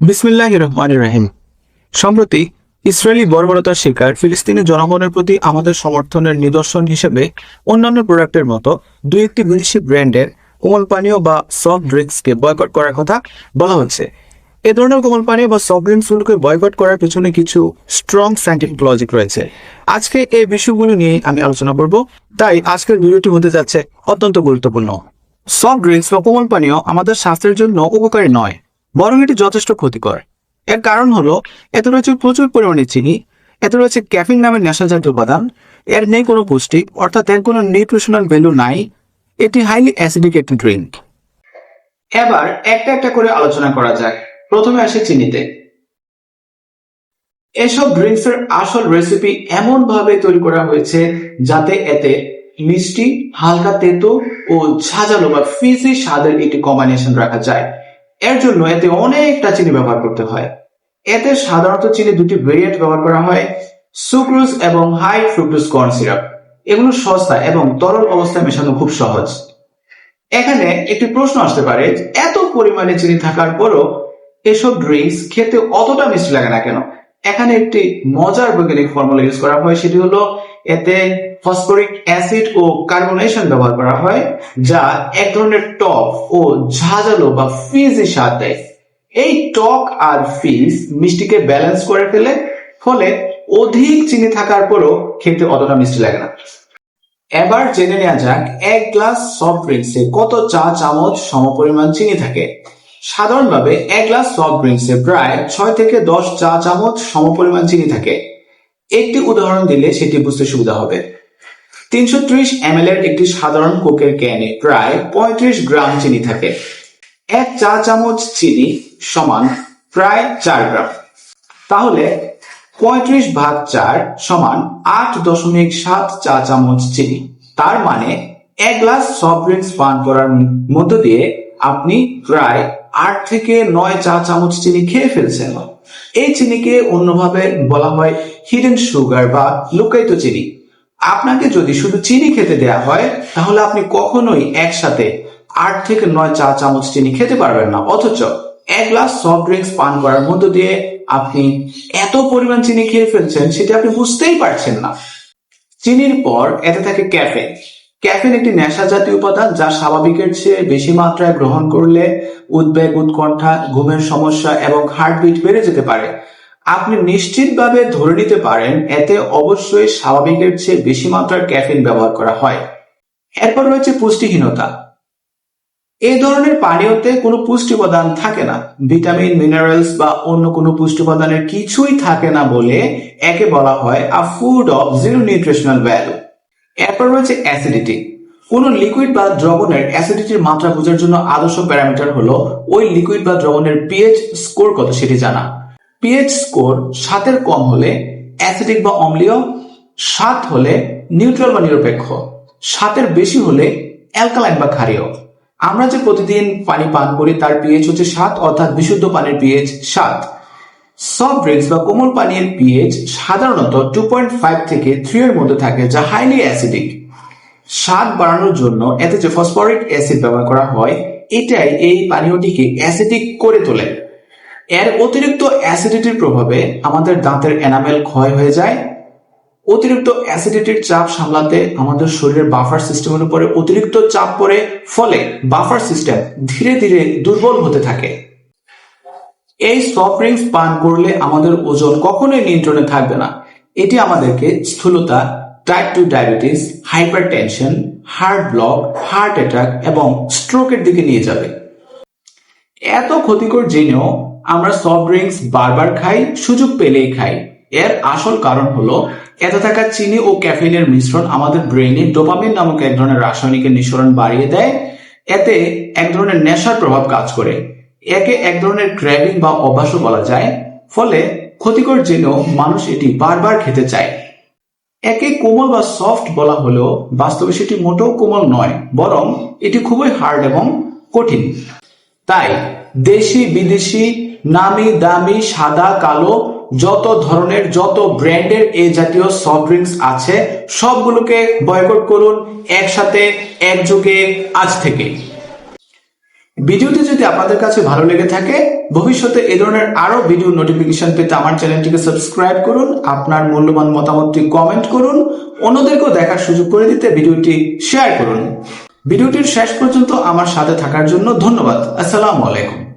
বিসমিল্লাহ রহমান রাহিম সম্প্রতি ইসরায়েলি বর্বরতার শিকার ফিলিস্তিনি জনগণের প্রতি আমাদের সমর্থনের নিদর্শন হিসেবে অন্যান্য প্রোডাক্টের মতো দুই একটি বিদেশি ব্র্যান্ডের কোমল পানীয় বা সফট ড্রিঙ্কসকে বয়কট করার কথা বলা হচ্ছে। এ ধরনের কোমল পানীয় বা সফট ড্রিঙ্কসগুলোকে বয়কট করার পেছনে কিছু স্ট্রং সাইন্টিফিক লজিক রয়েছে। আজকে এই বিষয়গুলো নিয়ে আমি আলোচনা করব, তাই আজকের ভিডিওটি হতে যাচ্ছে অত্যন্ত গুরুত্বপূর্ণ। সফট ড্রিঙ্কস বা কোমল পানীয় আমাদের স্বাস্থ্যের জন্য উপকারী নয়। বরং এটি যথেষ্ট ক্ষতিকর। এর কারণ হলো, এতে রয়েছে প্রচুর পরিমাণে চিনি, এতে রয়েছে ক্যাফিন নামের নেশাজাতীয় উপাদান, এর নেই কোনো পুষ্টি, অর্থাৎ এর কোনো নিউট্রিশনাল ভ্যালু নাই, এটি হাইলি অ্যাসিডিক একটি ড্রিঙ্ক এবার একটা একটা করে আলোচনা করা যাক। প্রথমে আসে চিনিতে। এসব ড্রিঙ্কস এর আসল রেসিপি এমন ভাবে তৈরি করা হয়েছে যাতে এতে মিষ্টি, হালকা তেতো ও ঝাঁঝালো বা ফিজি স্বাদের একটি কম্বিনেশন রাখা যায়। এর জন্য এতে অনেকটা চিনি ব্যবহার করতে হয়। এতে সাধারণত চিনি দুটি ভেরিয়েন্ট ব্যবহার করা হয় সুক্রোজ এবং হাই ফ্রুক্টোজ কর্ন সিরাপ এগুলো সস্তা এবং তরল অবস্থায় মেশানো খুব সহজ। এখানে একটি প্রশ্ন আসতে পারে, এত পরিমাণে চিনি থাকার পরও এসব ড্রিঙ্কস খেতে অতটা মিষ্টি লাগে না কেন? এখানে একটি মজার বৈজ্ঞানিক ফর্মুলা ইউজ করা হয়, সেটি হলো এতে ফসফরিক অ্যাসিড ও কার্বনেশন ব্যবহার করা হয়, যা এক ধরনের টক ও ঝাঁঝালো বা ফিজি স্বাদ দেয়। এই টক আর ফিজ মিষ্টিকে ব্যালেন্স করে ফেলে, ফলে অধিক চিনি থাকার পরও খেতে অতটা মিষ্টি লাগে না। এবার জেনে নেওয়া যাক, এক গ্লাস সফট ড্রিঙ্কসে কত চা চামচ সমপরিমাণ চিনি থাকে। সাধারণভাবে এক গ্লাস সফট ড্রিঙ্কসে প্রায় ছয় থেকে দশ চা চামচ সমপরিমাণ চিনি থাকে। একটি উদাহরণ দিলে সেটি বুঝতে সুবিধা হবে। তিনশো ত্রিশ এম এর একটি সাধারণ কোকের ক্যানে প্রায় পঁয়ত্রিশ গ্রাম চিনি থাকে। এক চা চামচ চিনি সমান প্রায় চার গ্রাম। তাহলে পঁয়ত্রিশ ভাগ চার সমান আট দশমিক সাত চা চামচ চিনি। তার মানে এক গ্লাস সফট ড্রিঙ্কস পান করার মধ্য দিয়ে আপনি প্রায় আট থেকে নয় চা চামচ চিনি খেয়ে ফেলছেন। এই চিনিকে অন্যভাবে বলা হয় হিডেন সুগার বা লুকায়িত চিনি। আপনাকে যদি শুধু চিনি খেতে দেয়া হয়, তাহলে আপনি কখনোই একসাথে আট থেকে নয় চা চামচ চিনি খেতে পারবেন না। অথচ এক গ্লাস সফট ড্রিঙ্কস পান করার মধ্য দিয়ে আপনি এত পরিমাণ চিনি খেয়ে ফেলছেন, সেটা আপনি বুঝতেই পারছেন না। চিনির পর এতে থাকে ক্যাফেন ক্যাফেন একটি নেশা জাতীয় উপাদান যা স্বাভাবিকের চেয়ে বেশি মাত্রায় গ্রহণ করলে উদ্বেগ, উৎকণ্ঠা, ঘুমের সমস্যা এবং হার্টবিট বেড়ে যেতে পারে। আপনি নিশ্চিতভাবে ধরে নিতে পারেন, এতে অবশ্যই স্বাভাবিকের চেয়ে বেশি মাত্রার ক্যাফিন ব্যবহার করা হয়। এরপর রয়েছে পুষ্টিহীনতা। এই ধরনের পানীয়তে কোনো পুষ্টি উপাদান থাকে না। ভিটামিন, মিনারেলস বা অন্য কোনো পুষ্টি উপাদানের কিছুই থাকে না বলে একে বলা হয় a food of zero nutritional value. এরপর রয়েছে অ্যাসিডিটি কোন লিকুইড বা দ্রবণের অ্যাসিডিটির মাত্রা বোঝার জন্য আদর্শ প্যারামিটার হলো ওই লিকুইড বা দ্রবণের পিএইচ স্কোর কত সেটি জানা। পিএইচ স্কোর সাতের কম হলে অ্যাসিডিক বা অম্লীয়, সাত হলে নিউট্রাল বা নিরপেক্ষ, সাতের বেশি হলে অ্যালকালাইন বা ক্ষারীয়। আমরা যে প্রতিদিন পানি পান করি তার পিএইচ হচ্ছে সাত, অর্থাৎ বিশুদ্ধ পানির পিএইচ সাত। সফট ড্রিঙ্কস বা কোমল পানীয়ের পিএইচ সাধারণত টু পয়েন্ট ফাইভ থেকে থ্রি এর মধ্যে থাকে, যা হাইলি অ্যাসিডিক স্বাদ বাড়ানোর জন্য এতে যে ফসফরিক অ্যাসিড ব্যবহার করা হয়, এটাই এই পানীয়টিকে অ্যাসিডিক করে তোলে। এর অতিরিক্ত অ্যাসিডিটির প্রভাবে আমাদের দাঁতের এনামেল ক্ষয় হয়ে যায়। অতিরিক্ত অ্যাসিডিটির চাপ সামলাতে আমাদের শরীরের বাফার সিস্টেমের উপরে অতিরিক্ত চাপ পড়ে, ফলে বাফার সিস্টেম ধীরে ধীরে দুর্বল হতে থাকে। এই সফট ড্রিঙ্কস পান করলে আমাদের ওজন কখনোই নিয়ন্ত্রণে থাকবে না। এটি আমাদেরকে স্থূলতা type two diabetes hypertension heart block heart attack এবং স্ট্রোকের দিকে নিয়ে যাবে। এত ক্ষতিকর জেনেও আমরা সফট ড্রিঙ্কস বারবার খাই, সুযোগ পেলেই খাই। এর আসল কারণ হলো, এতে থাকা চিনি ও ক্যাফিনের মিশ্রণ আমাদের ব্রেনে ডোপামিন নামক এক ধরনের রাসায়নিকের নিঃসরণ বাড়িয়ে দেয়। এতে এক ধরনের নেশার প্রভাব কাজ করে। একে এক ধরনের ক্র্যাভিং বা অভ্যাসও বলা যায়। ফলে ক্ষতিকর জেনেও মানুষ এটি বারবার খেতে চায়। একে কোমল বা সফট বলা হলেও বাস্তবে সেটি মোটেও কোমল নয়, বরং এটি খুবই হার্ড এবং কঠিন। তাই দেশি, বিদেশি, নামি দামি, সাদা, কালো, যত ধরনের, যত ব্র্যান্ডের এ জাতীয় সফট ড্রিঙ্কস আছে, সবগুলোকে বয়কট করুন একসাথে, একযোগে আজ থেকে। ভিডিওটি যদি আপনাদের কাছে ভালো লেগে থাকে, ভবিষ্যতে এ ধরনের আরও ভিডিও নোটিফিকেশন পেতে আমার চ্যানেলটিকে সাবস্ক্রাইব করুন, আপনার মূল্যবান মতামতটি কমেন্ট করুন, অন্যদেরকেও দেখার সুযোগ করে দিতে ভিডিওটি শেয়ার করুন। ভিডিওটির শেষ পর্যন্ত আমার সাথে থাকার জন্য ধন্যবাদ। আসসালামু আলাইকুম।